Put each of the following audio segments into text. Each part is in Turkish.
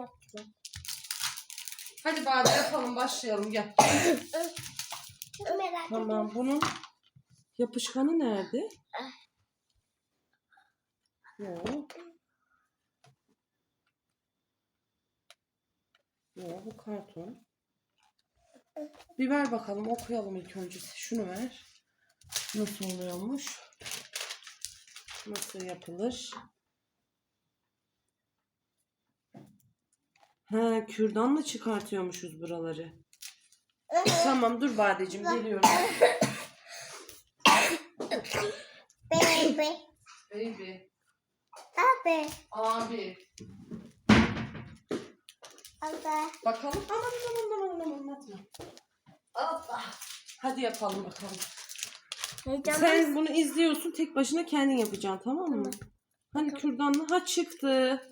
yaptım. Hadi bari yapalım başlayalım gel. Çok merak. Tamam bunun yapışkanı nerede? Yok. Yok bu karton. Bir ver bakalım okuyalım ilk önce. Şunu ver. Nasıl oluyormuş? Nasıl yapılır? Ha, kürdanla çıkartıyormuşuz buraları. Tamam dur Badeciğim geliyorum. Baby. Baby. Abi. Abi. Allah. Bakalım. Aman aman aman aman anlatma. Allah. Hadi yapalım bakalım. Heyecanlı. Sen bunu izliyorsun tek başına kendin yapacaksın tamam mı? Hani kürdanla ha çıktı.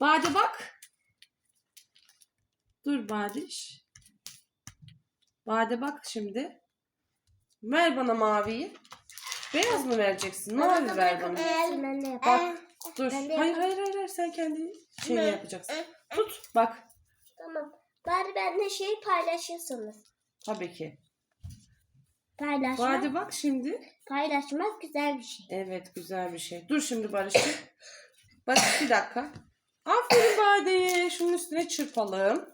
Bade bak. Dur Badiş. Bade bak şimdi. Ver bana maviyi. Beyaz mı vereceksin? Mavi ver bana. Bak dur. Hayır hayır hayır hayır. sen kendi şeyini yapacaksın. Tut bak. Tamam. Bari benimle şey paylaşırsınız. Tabii ki. Paylaşmak, Bade bak şimdi. paylaşmak güzel bir şey. Evet güzel bir şey. Dur şimdi Barış'cığım. Barış bir dakika. Aferin Bade'ye. Şunun üstüne çırpalım.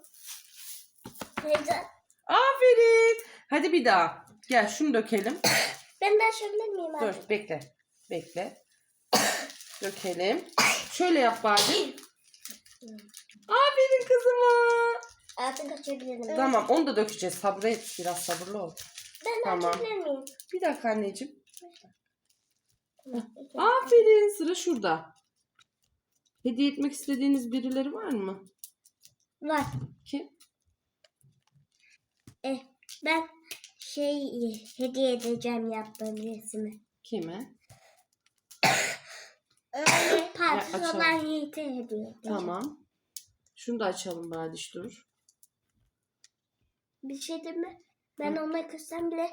Aferin. Hadi bir daha. Gel şunu dökelim. Ben de açabilir miyim abi? Dur bekle. Bekle. Dökelim. Şöyle yap Bade. Aferin kızıma. Artık açabilirim. Tamam onu da dökeceğiz. Sabret. Biraz sabırlı ol. Ben Tamam. açabilir miyim? Bir dakika anneciğim. Aferin. Sıra şurada. Hediye etmek istediğiniz birileri var mı? Var. Kim? Eh, ben şey hediye edeceğim yaptığım resmi. Kime? Açalım. olan Yiğit'e hediye edeceğim. Tamam. Şunu da açalım Badiş dur. Bir şey değil mi? Ben ona kızsam bile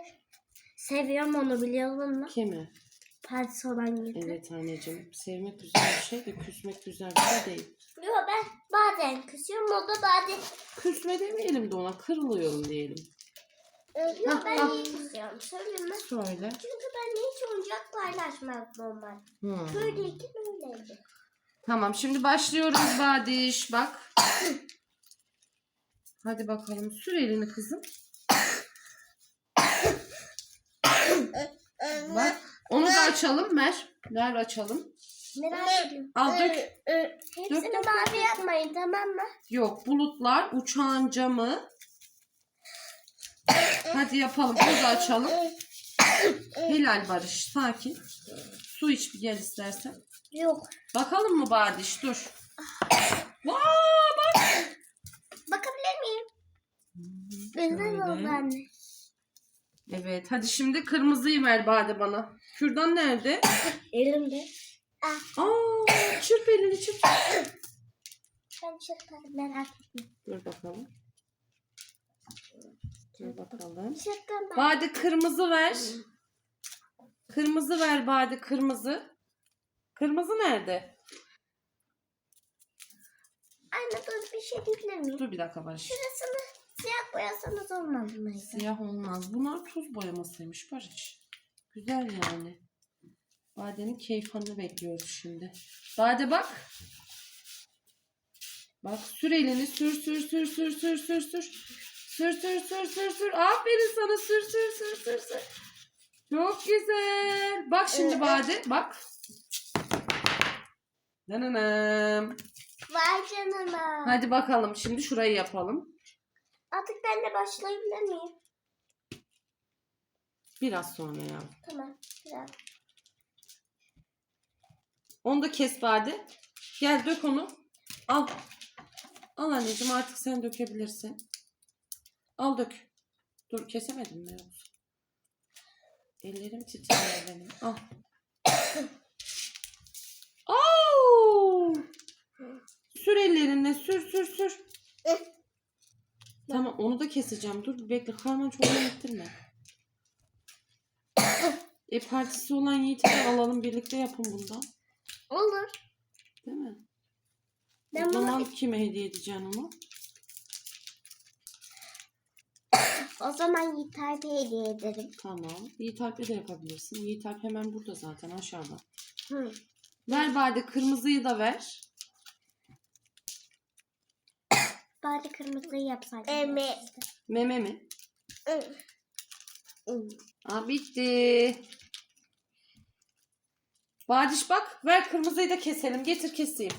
seviyorum onu biliyor musun? Kimi? Partisi olan Yiğit'i. Evet anneciğim. Sevmek güzel bir şey de küsmek güzel bir şey değil. Yok ben bazen kızıyorum o da bazen Küsme demeyelim de ona kırılıyorum diyelim. Yok Hah, ben hah. iyi kızıyorum. Söyleyeyim mi? Söyle. Çünkü ben hiç oyuncak paylaşmam normal. Hmm. Böyleyken öyleydi. Tamam şimdi başlıyoruz Badiş. Bak. Hadi bakalım. Sür elini kızım. Bak. Onu da açalım Mer. Ver açalım. Merak ediyorum. Al dök. Hepsini Dök, dök, mavi yapmayın tamam mı? Yok bulutlar, uçağın camı. Hadi yapalım. Da açalım. Helal Barış. Sakin. Su iç bir gel istersen. Yok. Bakalım mı Badiş? Dur. Vaa bak. Bakabilir miyim? Güzel oldu anne. Evet. Hadi şimdi kırmızıyı ver Bade bana. Kürdan nerede? Elimde. Aa, çırp elini çırp. Ben çırparım merak etme. Dur bakalım. Dur bakalım. Çırpın bak. Bade kırmızı ver. Kırmızı ver Bade kırmızı. Kırmızı nerede? Anne dur bir şey diyebilir miyim? Dur bir dakika Barış. Şurasını siyah boyasanız olmaz mıydı? Siyah olmaz. Bunlar tuz boyamasıymış Barış. Güzel yani. Bade'nin keyfanını bekliyoruz şimdi. Bade bak. Bak sür elini sür sür sür sür sür sür sür. Sür sür sür sür sür. Aferin sana sür sür sür sür sür. Çok güzel. Bak şimdi Bade bak. Dananam. Vay canına. Hadi bakalım şimdi şurayı yapalım. Artık ben de başlayabilir miyim? Biraz sonra ya. Tamam. Biraz. Onu da kes Bade. Gel dök onu. Al. Al anneciğim artık sen dökebilirsin. Al dök. Dur kesemedim mi? Ellerim titriyor benim. Al. Oo! Sür ellerinle sür sür sür. Tamam onu da keseceğim. Dur bekle karman çok ettirme. e partisi olan Yiğit'i alalım birlikte yapın bundan. Olur. Değil mi? Ben o bunu, zaman kime hediye edeceksin onu? o zaman Yiğit Alp'e hediye ederim. Tamam. Yiğit Alp'le de yapabilirsin. Yiğit Alp hemen burada zaten aşağıda. Hı. Ver Bade kırmızıyı da ver. Bari kırmızıyı yapsaydım. Evet. Meme mi? Aa, bitti. Badiş bak ver kırmızıyı da keselim. Getir keseyim.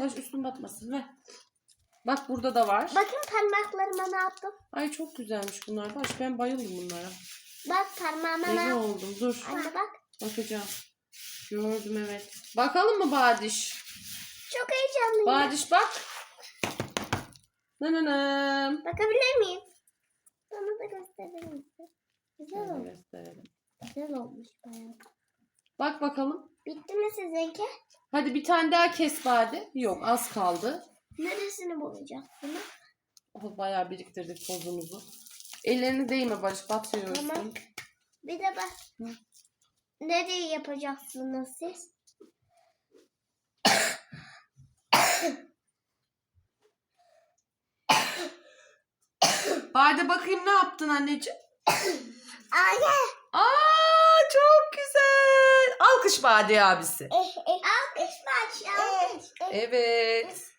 Baş üstün batmasın ver. Bak burada da var. Bakın parmaklarıma ne yaptım? Ay çok güzelmiş bunlar. Baş ben bayıldım bunlara. Bak parmağıma ne Deli yaptım? oldum. Dur. Anne bak. Bakacağım. Gördüm evet. Bakalım mı Badiş? Çok heyecanlıyım. Badiş bak. Nananam. Bakabilir miyim? Bana da gösterir misin? Güzel olmuş. gösterelim. Güzel olmuş bayağı. Bak bakalım. Bitti mi sizinki? Hadi bir tane daha kes Bade. Yok az kaldı. Neresini bulacaksınız? Oh, bayağı biriktirdik tozumuzu. Ellerini değme Barış batıyor Tamam. Bir de bak. Hı. Nereye yapacaksınız siz? Bade bakayım ne yaptın anneciğim? Anne. Aa çok güzel. Alkış Bade abisi. Alkış maç. Alkış. Evet.